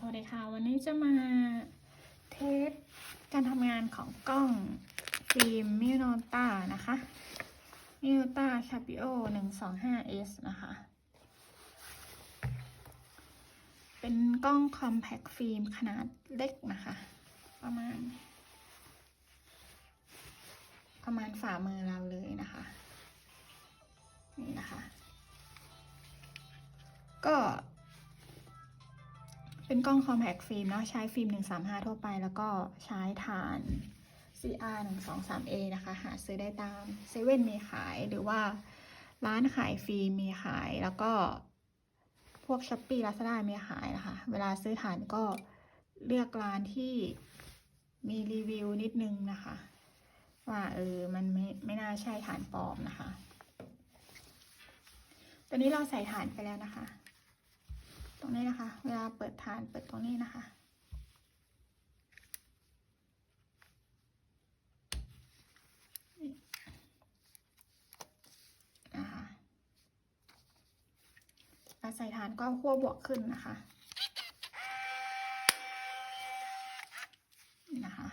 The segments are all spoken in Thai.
สวัสดีค่ะ วันนี้จะมาเทสการทำงานของกล้องฟิล์มมิโนตานะคะมิโนตาคาปิโอ 125S นะคะ เป็นกล้องคอมแพคฟิล์มขนาดเล็กนะคะ ประมาณ ประมาณฝ่ามือเราเลยนะคะ นี่นะคะ ก็ เป็นกล้อง compact film เนาะใช้ฟิล์ม 135 ทั่วไป แล้วก็ใช้ฐาน CR 123A นะคะ หาซื้อได้ตามเซเว่นมีขายหรือว่าร้านขายฟิล์มมีขายแล้วก็พวกช้อปปี้ลาซาด้ามีขายนะคะ เวลาซื้อฐานก็เลือกร้านที่มีรีวิวนิดนึงนะคะ ว่าเออมันไม่ไม่น่าใช่ฐานปลอมนะคะ ตอนนี้เราใส่ฐานไปแล้วนะคะ ตรงนี้นะคะ เวลาเปิดฐานเปิดตรงนี้นะคะ นะคะเวลาใส่ฐานก็ขั้วบวกขึ้นนะคะนี่นะคะ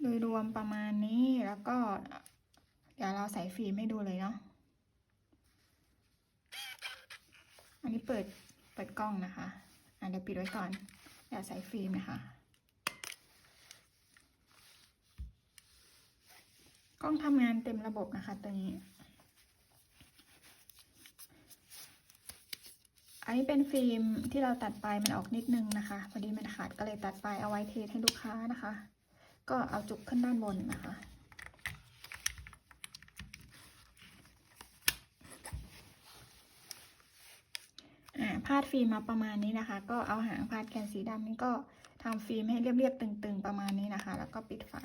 โดยรวมประมาณนี้แล้วก็ เดี๋ยวเราใส่ฟิล์มให้ดูเลยเนาะอันนี้เปิด เปิดกล้องนะคะอะเดี๋ยวปิดไว้ก่อนเดี๋ยวใส่ฟิล์มนะคะ กล้องทำงานเต็มระบบนะคะตัวนี้ อันนี้เป็นฟิล์มที่เราตัดไปมันออกนิดนึงนะคะ พอดีมันขาดก็เลยตัดไปเอาไว้เทสให้ลูกค้านะคะ ก็เอาจุกขึ้นด้านบนนะคะ พาดฟิล์มมาประมาณนี้นะคะ ก็เอาหางพาดแกนสีดำนี่ก็ทำฟิล์มให้เรียบๆตึงๆ ประมาณนี้นะคะ แล้วก็ปิดฝา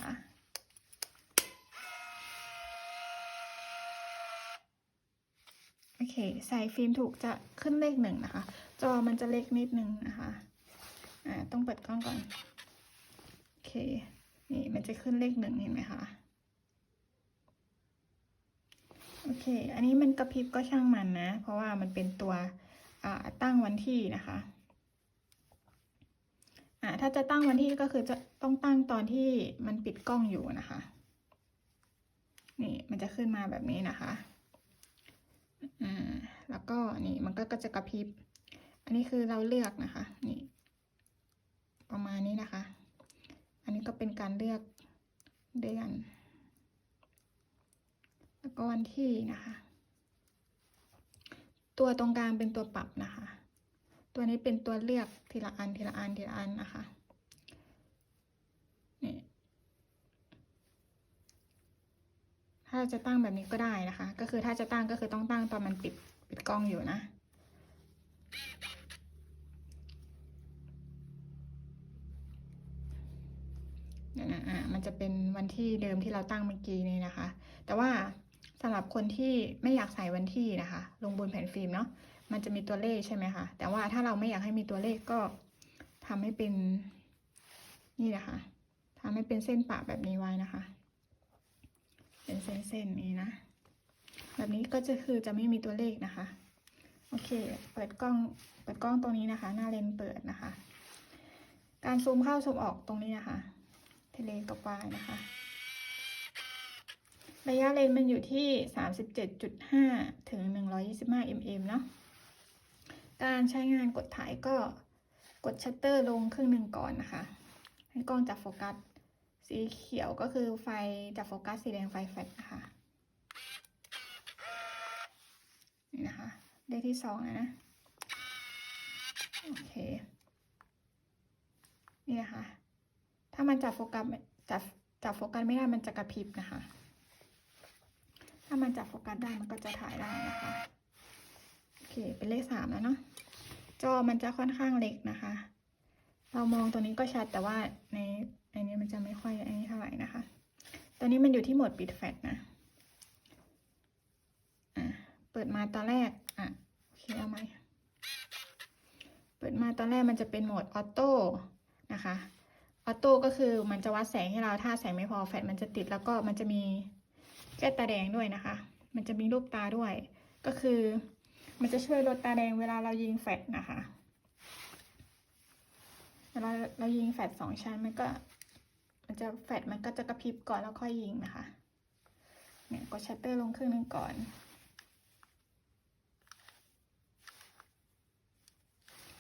โอเค ใส่ฟิล์มถูกจะขึ้นเลขหนึ่งนะคะ จอมันจะเล็กนิดนึงนะคะอ่าต้องเปิดกล้องก่อนโอเคนี่มันจะขึ้นเลขหนึ่งเห็นไหมคะโอเค อันนี้มันกระพริบก็ช่างมันนะ เพราะว่ามันเป็นตัว ตั้งวันที่นะคะอ่าถ้าจะตั้งวันที่ก็คือจะต้องตั้งตอนที่มันปิดกล้องอยู่นะคะ นี่มันจะขึ้นมาแบบนี้นะคะอ่าแล้วก็นี่มันก็จะกระพริบ อันนี้คือเราเลือกนะคะ นี่ ประมาณนี้นะคะ อันนี้ก็เป็นการเลือกเดือน แล้วก็วันที่นะคะ ตัวตรงกลางเป็นตัวปรับนะคะ ตัวนี้เป็นตัวเลือกทีละอันทีละอันทีละอันนะคะนี่ถ้าจะตั้งแบบนี้ก็ได้นะคะ ก็คือถ้าจะตั้งก็คือต้องตั้งตอนมันปิดปิดกล้องอยู่นะเนี่ยนะอะมันจะเป็นวันที่เดิมที่เราตั้งเมื่อกี้นี้นะคะ แต่ว่า สำหรับคนที่ไม่อยากใส่วันที่นะคะ ลงบนแผ่นฟิล์มเนาะมันจะมีตัวเลขใช่ไหมคะแต่ว่าถ้าเราไม่อยากให้มีตัวเลขก็ทำให้เป็นนี่นะคะทำให้เป็นเส้นปะแบบนี้ไว้นะคะ เป็นเส้นๆนี้นะ แบบนี้ก็จะคือจะไม่มีตัวเลขนะคะ โอเค เปิดกล้อง เปิดกล้องตรงนี้นะคะ หน้าเลนเปิดนะคะ การซูมเข้าซูมออกตรงนี้นะคะ เทเลกับวายนะคะ ระยะเลนมันอยู่ที่ 37.5 ถึง 125 mm เนาะ การใช้งานกดถ่ายก็กดชัตเตอร์ลงครึ่งหนึ่งก่อนนะคะ ให้กล้องจับโฟกัส สีเขียวก็คือไฟจับโฟกัส สีแดงไฟแฟลชนะคะนี่นะคะ เลขที่สองนะ โอเค นี่นะคะ ถ้ามันจับโฟกัสจับจับโฟกัสไม่ได้มันจะกระพริบนะคะ ถ้ามันจับโฟกัสได้มันก็จะถ่ายได้นะคะ โอเค เป็นเลขสามแล้วเนาะ จอมันจะค่อนข้างเล็กนะคะ เรามองตัวนี้ก็ชัดแต่ว่าในในนี้มันจะไม่ค่อยอ้นี่เท่าไหร่นะคะตัวนี้มันอยู่ที่โหมดปิดแฟลชนะ อะ เปิดมาตอนแรก อะ โอเคเอาไหมเปิดมาตอนแรกมันจะเป็นโหมดออโต้นะคะ ออโต้ก็คือมันจะวัดแสงให้เรา ถ้าแสงไม่พอแฟลชมันจะติดแล้วก็มันจะมี แก้ตาแดงด้วยนะคะ มันจะมีรูปตาด้วย ก็คือ มันจะช่วยลดตาแดงเวลาเรายิงแฟลชนะคะ เวลาเรายิงแฟลชสองชั้นมันก็ มันจะแฟลชมันก็จะกระพริบก่อนแล้วค่อยยิงนะคะ เนี่ยกดชัตเตอร์ลงครึ่งหนึงก่อน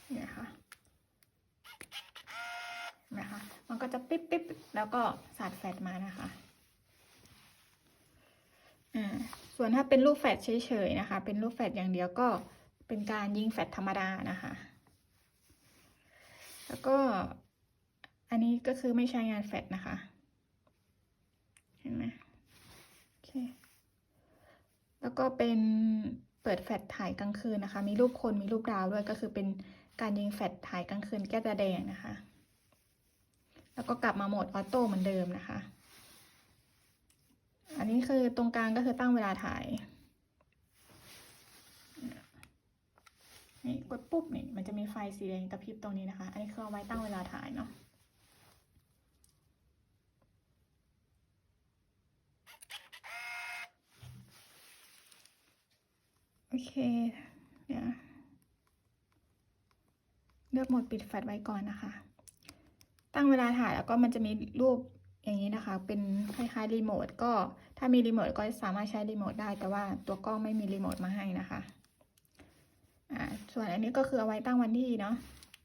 เนี่ยค่ะเห็นะคะ มันก็จะปิ๊บปิ๊บแล้วก็สาดแฟลชมานะคะ อ่า ส่วนถ้าเป็นลูกแฟลชเฉยๆนะคะ เป็นลูกแฟลชอย่างเดียวก็เป็นการยิงแฟลชธรรมดานะคะ แล้วก็อันนี้ก็คือไม่ใช้งานแฟลชนะคะ เห็นไหมโอเค แล้วก็เป็นเปิดแฟลชถ่ายกลางคืนนะคะ มีรูปคนมีรูปดาวด้วยก็คือเป็นการยิงแฟลชถ่ายกลางคืนแก้ตาแดงนะคะ แล้วก็กลับมาโหมดออโต้เหมือนเดิมนะคะ อันนี้คือตรงกลางก็คือตั้งเวลาถ่าย นี่กดปุ๊บนี่มันจะมีไฟสีแดงกระพริบตรงนี้นะคะ อันนี้คือเอาไว้ตั้งเวลาถ่ายเนาะโอเค เดี๋ยวเลือกโหมดปิดแฟลชไว้ก่อนนะคะ ตั้งเวลาถ่ายแล้วก็มันจะมีรูป อย่างนี้นะคะ เป็นคล้ายๆรีโมทก็ถ้ามีรีโมทก็สามารถใช้รีโมทได้ แต่ว่าตัวกล้องไม่มีรีโมทมาให้นะคะอ่าส่วนอันนี้ก็คือเอาไว้ตั้งวันที่เนาะ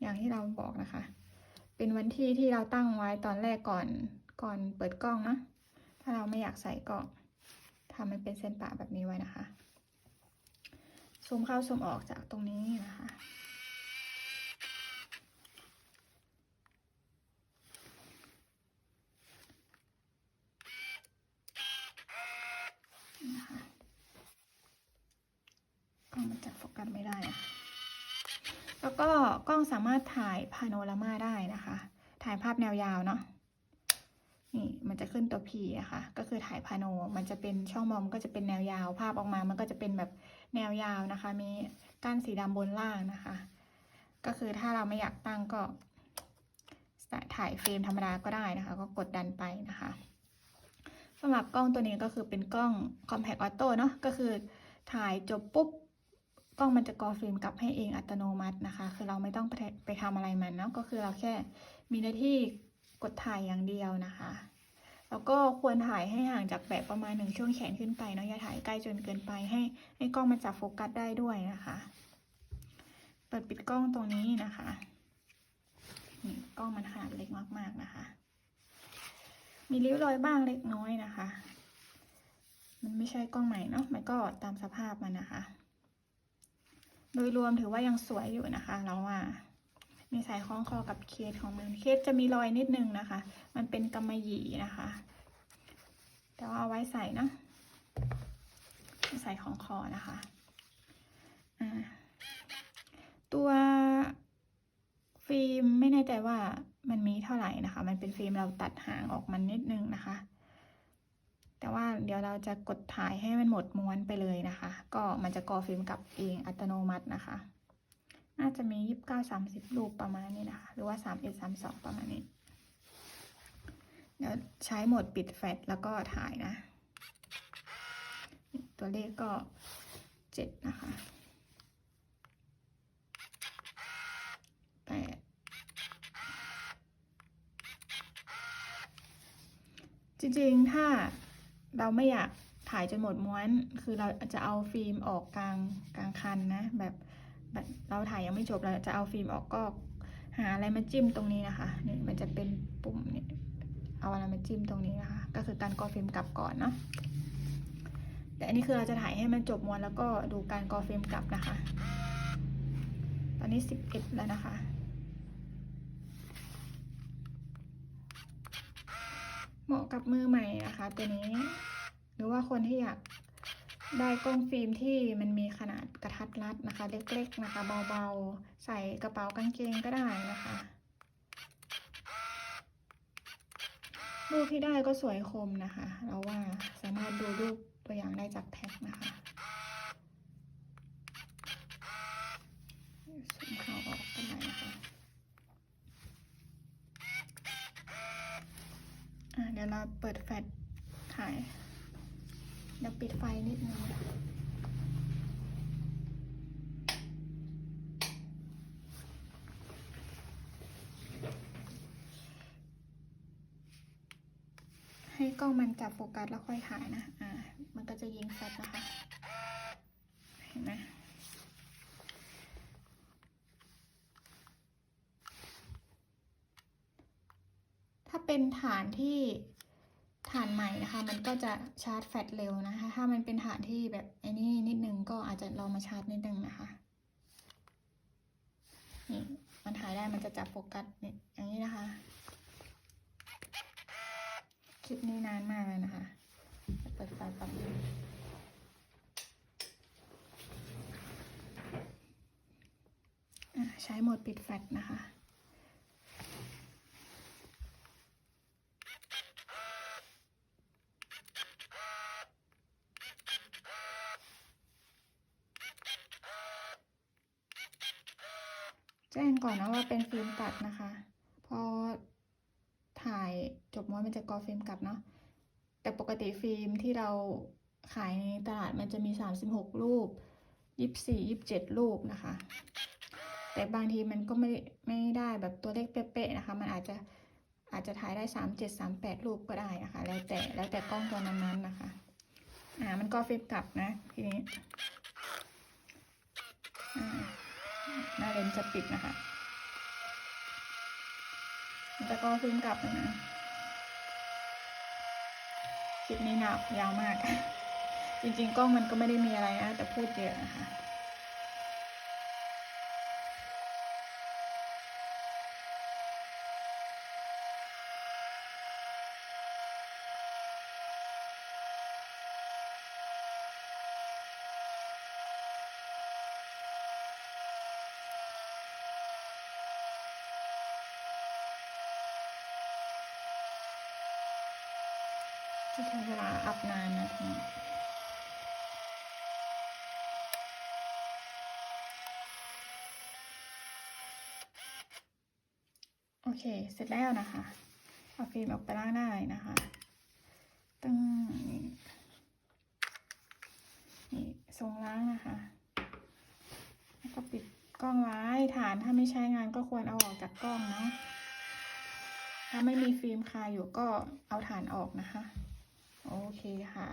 อย่างที่เราบอกนะคะ เป็นวันที่ที่เราตั้งไว้ตอนแรกก่อนก่อนเปิดกล้องเนาะถ้าเราไม่อยากใส่ก็ทำให้เป็นเส้นป่าแบบนี้ไว้นะคะซูมเข้าซูมออกจากตรงนี้นะคะกล้องมันจะโฟกัสไม่ได้อะแล้ว ก็กล้องสามารถถ่ายพาโนรามาได้นะคะ ถ่ายภาพแนวยาวเนาะนี่มันจะขึ้นตัว P อะค่ะ ก็คือถ่ายพาโน มันจะเป็นช่องมองมันก็จะเป็นแนวยาว ภาพออกมา มันก็จะเป็นแบบแนวยาวนะคะ มีก้านสีดำบนล่างนะคะ ก็คือถ้าเราไม่อยากตั้งก็ถ่ายเฟรมธรรมดาก็ได้นะคะ ก็กดดันไปนะคะสำหรับกล้องตัวนี้ก็คือเป็นกล้อง Compact Auto เนาะ ก็คือถ่ายจบปุ๊บ กล้องมันจะกอฟิล์มกลับให้เองอัตโนมัตินะคะ คือเราไม่ต้องไปไปทำอะไรมันเนาะก็คือเราแค่มีหน้าที่กดถ่ายอย่างเดียวนะคะ แล้วก็ควรถ่ายให้ห่างจากแบบประมาณหนึ่งช่วงแขนขึ้นไปเนาะอย่าถ่ายใกล้จนเกินไปให้ให้กล้องมันจับโฟกัสได้ด้วยนะคะ เปิดปิดกล้องตรงนี้นะคะนี่กล้องมันขนาดเล็กมาก ๆนะคะ มีริ้วรอยบ้างเล็กน้อยนะคะ มันไม่ใช่กล้องใหม่เนาะมันก็ตามสภาพมันนะคะ โดยรวมถือว่ายังสวยอยู่นะคะเราว่ามีสายคล้องคอกับเคสของมันเคสจะมีรอยนิดนึงนะคะ มันเป็นกำมะหยี่นะคะ แต่ว่าเอาไว้ใส่นะใส่ของคอนะคะตัวฟิล์มไม่แน่ใจว่ามันมีเท่าไหร่นะคะ มันเป็นฟิล์มเราตัดหางออกมันนิดนึงนะคะ แต่ว่าเดี๋ยวเราจะกดถ่ายให้มันหมดม้วนไปเลยนะคะ ก็มันจะกอฟิล์มกลับเองอัตโนมัตินะคะ น่าจะมียี่สิบเก้าสามสิบรูปประมาณนี้นะคะ หรือว่าสามเอ็ดสามสองประมาณนี้ เดี๋ยวใช้โหมดปิดแฟลชแล้วก็ถ่ายนะ ตัวเลขก็เจ็ดนะคะแปดจริงๆ ถ้า เราไม่อยากถ่ายจนหมดม้วน คือเราจะเอาฟิล์มออกกลางกลางคันนะ แบบเราถ่ายยังไม่จบเราจะเอาฟิล์มออกก็หาอะไรมาจิ้มตรงนี้นะคะนี่มันจะเป็นปุ่มเนี่เอาอะไรมาจิ้มตรงนี้นะคะ ก็คือการกอฟิล์มกลับก่อนเนาะแต่อันนี้คือเราจะถ่ายให้มันจบม้วนแล้วก็ดูการกอฟิล์มกลับนะคะ ตอนนี้สิบเอ็ดแล้วนะคะ เหมาะกับมือใหม่นะคะ ตัวนี้ หรือว่าคนที่อยากได้กล้องฟิล์มที่มันมีขนาดกระทัดรัดนะคะ เล็กๆนะคะ เบาๆ ใส่กระเป๋ากางเกงก็ได้นะคะรูปที่ได้ก็สวยคมนะคะ เราว่าสามารถดูรูปตัวอย่างได้จากแท็กนะคะ เดี๋ยวเราเปิดแฟลชถ่าย เดี๋ยวปิดไฟนิดนึงให้กล้องมันจับโฟกัสแล้วค่อยถ่ายนะ อ่า มันก็จะยิงแฟลชนะคะ เห็นไหม เป็นฐานที่ฐานใหม่นะคะ มันก็จะชาร์จแฟลชเร็วนะคะ ถ้ามันเป็นฐานที่แบบไอ้นี่นิดนึงก็อาจจะลองมาชาร์จนิดนึงนะคะนี่มันถ่ายได้มันจะจับโฟกัสนี่อย่างนี้นะคะ คลิปนี้นานมากเลยนะคะจะเปิดไฟแป๊บนึงใช้โหมดปิดแฟลชนะคะ แจ้งก่อนนะว่า เป็นฟิล์มตัดนะคะ พอถ่ายจบม้วนมันจะกอฟิล์มกลับเนาะ แต่ปกติฟิล์มที่เราขายในตลาดมันจะมี 36 รูป 24 27 รูปนะคะ แต่บางทีมันก็ไม่ไม่ได้แบบตัวเลขเป๊ะๆนะคะ มันอาจจะอาจจะถ่ายได้ 37 38 รูปก็ได้นะคะ แล้วแต่แล้วแต่กล้องตัวนั้นๆนะคะ อ่า มันก็ฟิล์มกลับนะทีนี้อ่าหน้าเลนส์จะปิดนะคะ มันจะก็ฟิล์มกลับเลยนะคลิปนี้หนักยาวมาก จริงๆ กล้องมันก็ไม่ได้มีอะไรนะแต่พูดเยอะนะคะ ใช้เวลาอัพนานนะทีนี้โอเค เสร็จแล้วนะคะ เอาฟิล์มออกไปล้างได้นะคะตั้งนี่นี่ทรงล้างนะคะ แล้วก็ปิดกล้องไว้ฐานถ้าไม่ใช้งานก็ควรเอาออกจากกล้องนะ ถ้าไม่มีฟิล์มคาอยู่ก็เอาฐานออกนะคะ โอเคค่ะ